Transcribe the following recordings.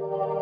Thank you.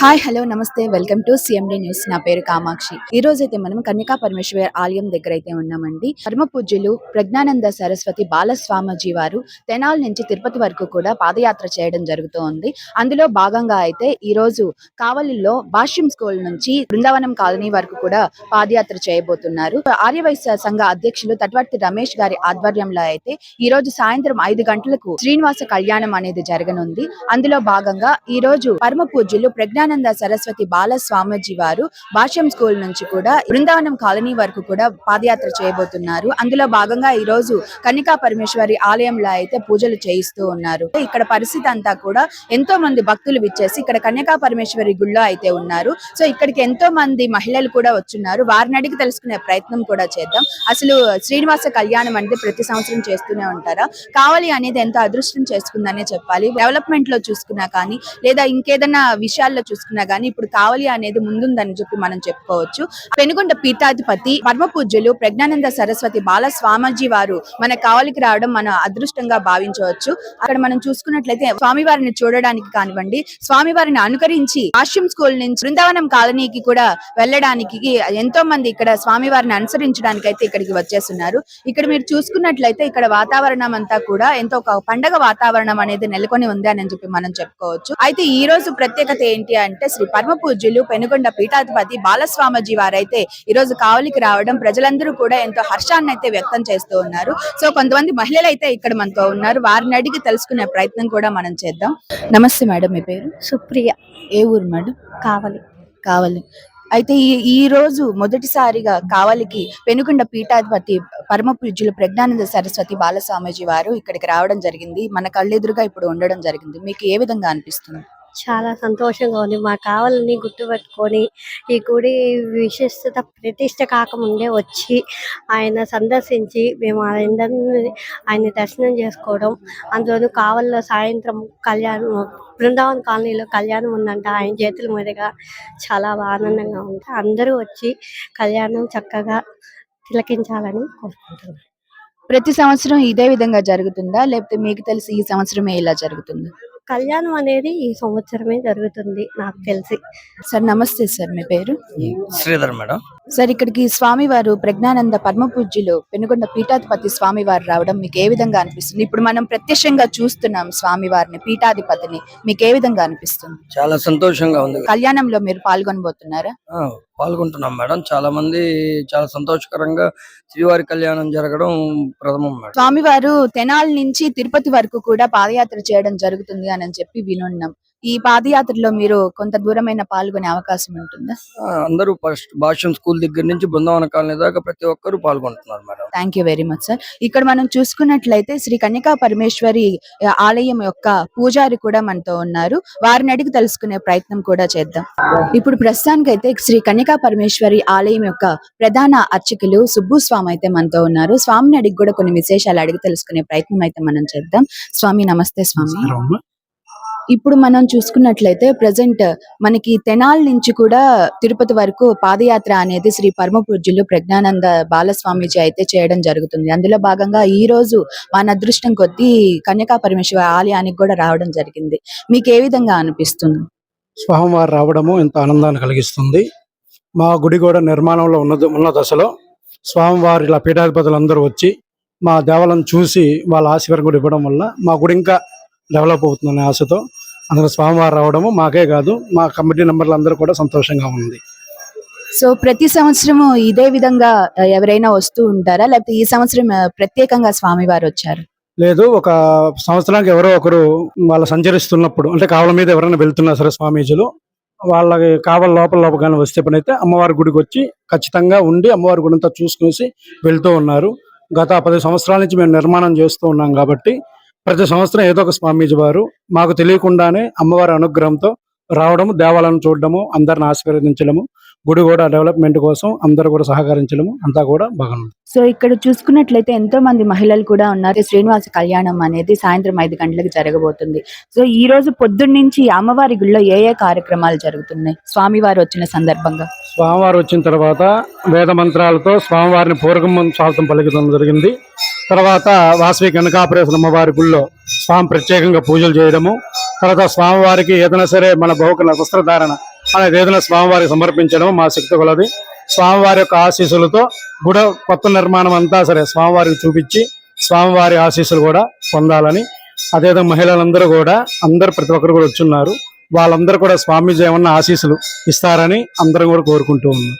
Hi hello నమస్తే. Welcome to CMD news. నా పేరు కామాక్షి. ఈ రోజు అయితే మనం కన్యకా పరమేశ్వర ఆలయం దగ్గర అయితే ఉన్నామండి. పరమ పూజ్యులు ప్రజ్ఞానంద సరస్వతి బాలస్వామజీ వారు తెనాల్ నుంచి తిరుపతి వరకు కూడా పాదయాత్ర చేయడం జరుగుతోంది. అందులో భాగంగా అయితే ఈ రోజు కావలిలో భాష్యం స్కూల్ నుంచి బృందావనం కాలనీ వరకు కూడా పాదయాత్ర చేయబోతున్నారు. ఆర్యవైశ్య సంఘ అధ్యక్షులు తట్వర్తి రమేష్ గారి ఆధ్వర్యంలో అయితే ఈ రోజు సాయంత్రం ఐదు గంటలకు శ్రీనివాస కళ్యాణం అనేది జరగనుంది. అందులో భాగంగా ఈ రోజు పరమ పూజ్యులు ప్రజ్ఞానంద సరస్వతి బాల స్వామీజీ వారు భాష్యం స్కూల్ నుంచి కూడా బృందావనం కాలనీ వరకు కూడా పాదయాత్ర చేయబోతున్నారు. అందులో భాగంగా ఈ రోజు కన్నికా పరమేశ్వరి ఆలయంలో అయితే పూజలు చేయిస్తూ ఉన్నారు. ఇక్కడ పరిస్థితి అంతా కూడా ఎంతో మంది భక్తులు విచ్చేసి ఇక్కడ కన్యకా పరమేశ్వరి గుళ్ళో అయితే ఉన్నారు. సో ఇక్కడికి ఎంతో మంది మహిళలు కూడా వచ్చున్నారు. వారిని అడిగి తెలుసుకునే ప్రయత్నం కూడా చేద్దాం. అసలు శ్రీనివాస కళ్యాణం అంటే ప్రతి సంవత్సరం చేస్తూనే ఉంటారా? కావాలి అనేది ఎంతో అదృష్టం చేసుకుందనే చెప్పాలి. డెవలప్మెంట్లో చూసుకున్నా కానీ లేదా ఇంకేదైనా విషయాల్లో చూసుకున్నా కానీ ఇప్పుడు కావలి అనేది ముందుందని చెప్పి మనం చెప్పుకోవచ్చు. పెనుగొండ పీఠాధిపతి పరమ పూజ్యులు ప్రజ్ఞానంద సరస్వతి బాల స్వామీజీ వారు మన కావలికి రావడం మన అదృష్టంగా భావించవచ్చు. అక్కడ మనం చూసుకున్నట్లయితే స్వామివారిని చూడడానికి కానివ్వండి స్వామివారిని అనుకరించి ఆశ్రమ్ స్కూల్ నుంచి బృందావనం కాలనీకి కూడా వెళ్ళడానికి ఎంతో మంది ఇక్కడ స్వామివారిని అనుసరించడానికి అయితే ఇక్కడికి వచ్చేస్తున్నారు. ఇక్కడ మీరు చూసుకున్నట్లయితే ఇక్కడ వాతావరణం అంతా కూడా ఎంతో ఒక పండగ వాతావరణం అనేది నెలకొని ఉంది అని చెప్పి మనం చెప్పుకోవచ్చు. అయితే ఈ రోజు ప్రత్యేకత ఏంటి అంటే శ్రీ పరమ పూజ్యులు పెనుగొండ పీఠాధిపతి బాలస్వామజీ వారైతే ఈ రోజు కావలికి రావడం ప్రజలందరూ కూడా ఎంతో హర్షాన్ని అయితే వ్యక్తం చేస్తూ ఉన్నారు. సో కొంతమంది మహిళలు అయితే ఇక్కడ మనతో ఉన్నారు. వారిని అడిగి తెలుసుకునే ప్రయత్నం కూడా మనం చేద్దాం. నమస్తే మేడం మీ పేరు? సుప్రియ. ఏ ఊరు మేడం? కావాలి. కావాలి. అయితే ఈ ఈ రోజు మొదటిసారిగా కావలికి పెనుకొండ పీఠాధిపతి పరమ పూజ్యులు ప్రజ్ఞానంద సరస్వతి బాలస్వామీజీ వారు ఇక్కడికి రావడం జరిగింది. మన కళ్ళెదురుగా ఇప్పుడు ఉండడం జరిగింది. మీకు ఏ విధంగా అనిపిస్తుంది? చాలా సంతోషంగా ఉంది. మా కావాలని గుర్తుపెట్టుకొని ఈ గుడి విశిష్టత ప్రతిష్ట కాకముందే వచ్చి ఆయన సందర్శించి మేము అందరినీ ఆయన దర్శనం చేసుకోవడం. అందులోనూ కావల్లో సాయంత్రం కళ్యాణం బృందావన్ కాలనీలో కళ్యాణం ఉందంట. ఆయన చేతుల మీదుగా చాలా ఆనందంగా ఉంది. అందరూ వచ్చి కళ్యాణం చక్కగా తిలకించాలని కోరుకుంటున్నాను ప్రతి సంవత్సరం ఇదే విధంగా జరుగుతుందా? లేకపోతే మీకు తెలిసి ఈ సంవత్సరమే ఇలా జరుగుతుందా? కళ్యాణం అనేది ఈ సంవత్సరమే జరుగుతుంది నాకు తెలిసి. సార్ నమస్తే సార్ మీ పేరు? శ్రీధర్ మేడం. సార్ ఇక్కడికి స్వామివారు ప్రజ్ఞానంద పరమ పూజ్యులు పెనుగొండ పీఠాధిపతి స్వామివారు రావడం మీకు ఏ విధంగా అనిపిస్తుంది? ఇప్పుడు మనం ప్రత్యక్షంగా చూస్తున్నాం స్వామివారిని పీఠాధిపతిని. మీకు ఏ విధంగా అనిపిస్తుంది? చాలా సంతోషంగా ఉంది. కళ్యాణంలో మీరు పాల్గొనబోతున్నారా? ఆ, పాల్గొంటున్నాం మేడం. చాలా మంది చాలా సంతోషకరంగా శ్రీవారి కళ్యాణం జరగడం ప్రథమం మేడం. స్వామివారు తెనాలి నుంచి తిరుపతి వరకు కూడా పాదయాత్ర చేయడం జరుగుతుంది అని చెప్పి వినున్నాం. ఈ పాదయాత్రలో మీరు కొంత దూరమైన పాల్గొనే అవకాశం ఉంటుందా? అందరూ ఫస్ట్ భాష్యం స్కూల్ దగ్గర నుంచి బృందావన కాలనీ దాకా ప్రతి ఒక్కరూ పాల్గొంటున్నారు madam. Thank you very much sir ఇక్కడ మనం చూసుకున్నట్లయితే శ్రీ కన్యకా పరమేశ్వరి ఆలయం యొక్క పూజారి కూడా మనతో ఉన్నారు. వారిని అడిగి తెలుసుకునే ప్రయత్నం కూడా చేద్దాం. ఇప్పుడు ప్రస్తుతానికి అయితే శ్రీ కన్యకా పరమేశ్వరి ఆలయం యొక్క ప్రధాన అర్చకులు సుబ్బు స్వామి అయితే మనతో ఉన్నారు. స్వామిని అడిగి కూడా కొన్ని విశేషాలు అడిగి తెలుసుకునే ప్రయత్నం అయితే మనం చేద్దాం. స్వామి నమస్తే స్వామి. ఇప్పుడు మనం చూసుకున్నట్లయితే ప్రజెంట్ మనకి తెనాల్ నుంచి కూడా తిరుపతి వరకు పాదయాత్ర అనేది శ్రీ పరమ పూజ్యులు ప్రజ్ఞానంద బాలస్వామిజీ అయితే చేయడం జరుగుతుంది. అందులో భాగంగా ఈ రోజు మన అదృష్టం కొద్దీ కన్యకా పరమేశ్వర ఆలయానికి కూడా రావడం జరిగింది. మీకు ఏ విధంగా అనిపిస్తుంది? స్వామివారు రావడము ఎంత ఆనందాన్ని కలిగిస్తుంది. మా గుడి కూడా నిర్మాణంలో ఉన్న ఉన్న దశలో స్వామివారు ఇలా పీఠాధిపతులందరూ వచ్చి మా దేవాలయం చూసి వాళ్ళ ఆశీర్వాదం కూడా ఇవ్వడం వల్ల మా గుడి ఇంకా డెవలప్ అవుతుందనే ఆశతో అందులో స్వామివారు రావడము మాకే కాదు మా కమిటీ మెంబర్లు అందరూ కూడా సంతోషంగా ఉంది. సో ప్రతి సంవత్సరము ఇదే విధంగా ఎవరైనా వస్తూ ఉంటారా? లేకపోతే ఈ సంవత్సరం ప్రత్యేకంగా స్వామివారు వచ్చారు? లేదు ఒక సంవత్సరానికి ఎవరో ఒకరు వాళ్ళు సంచరిస్తున్నప్పుడు అంటే కావల మీద ఎవరైనా వెళ్తున్నా సరే స్వామీజీలు వాళ్ళకి కావల లోపల లోపల వస్తే పనైతే అమ్మవారి గుడికి వచ్చి ఖచ్చితంగా ఉండి అమ్మవారి గుడి అంతా చూసుకునేసి వెళ్తూ ఉన్నారు. గత పది సంవత్సరాల నుంచి మేము నిర్మాణం చేస్తూ ఉన్నాం కాబట్టి ప్రతి సంవత్సరం ఏదో ఒక స్వామీజీ వారు మాకు తెలియకుండానే అమ్మవారి అనుగ్రహంతో రావడము దేవాలయం చూడడము అందరిని ఆశీర్వదించడము గుడి కూడా డెవలప్మెంట్ కోసం అందరూ కూడా సహకరించడము అంతా కూడా బాగుంది. సో ఇక్కడ చూసుకున్నట్లయితే ఎంతో మంది మహిళలు కూడా ఉన్నారు. శ్రీనివాస కళ్యాణం అనేది సాయంత్రం ఐదు గంటలకు జరగబోతుంది. సో ఈ రోజు పొద్దున్న నుంచి అమ్మవారి గుడిలో ఏ ఏ కార్యక్రమాలు జరుగుతున్నాయి? స్వామివారు వచ్చిన సందర్భంగా. స్వామివారు వచ్చిన తర్వాత వేద మంత్రాలతో స్వామివారిని పూరకం స్వాగతం పలికడం జరిగింది. తర్వాత వాసవి కనకాపురేశ్వర అమ్మవారి గుళ్ళో స్వామి ప్రత్యేకంగా పూజలు చేయడము తర్వాత స్వామివారికి ఏదైనా సరే మన బహుకల వస్త్రధారణ అనేది ఏదైనా స్వామివారికి సమర్పించడం మా శక్తి కొలది. స్వామివారి యొక్క ఆశీస్సులతో గుడ కొత్త నిర్మాణం అంతా సరే స్వామివారికి చూపించి స్వామివారి ఆశీస్సులు కూడా పొందాలని. అదేవిధంగా మహిళలందరూ కూడా అందరు ప్రతి ఒక్కరు కూడా వచ్చున్నారు. వాళ్ళందరూ కూడా స్వామీజీ ఏమన్నా ఆశీస్సులు ఇస్తారని అందరం కూడా కోరుకుంటూ ఉన్నాం.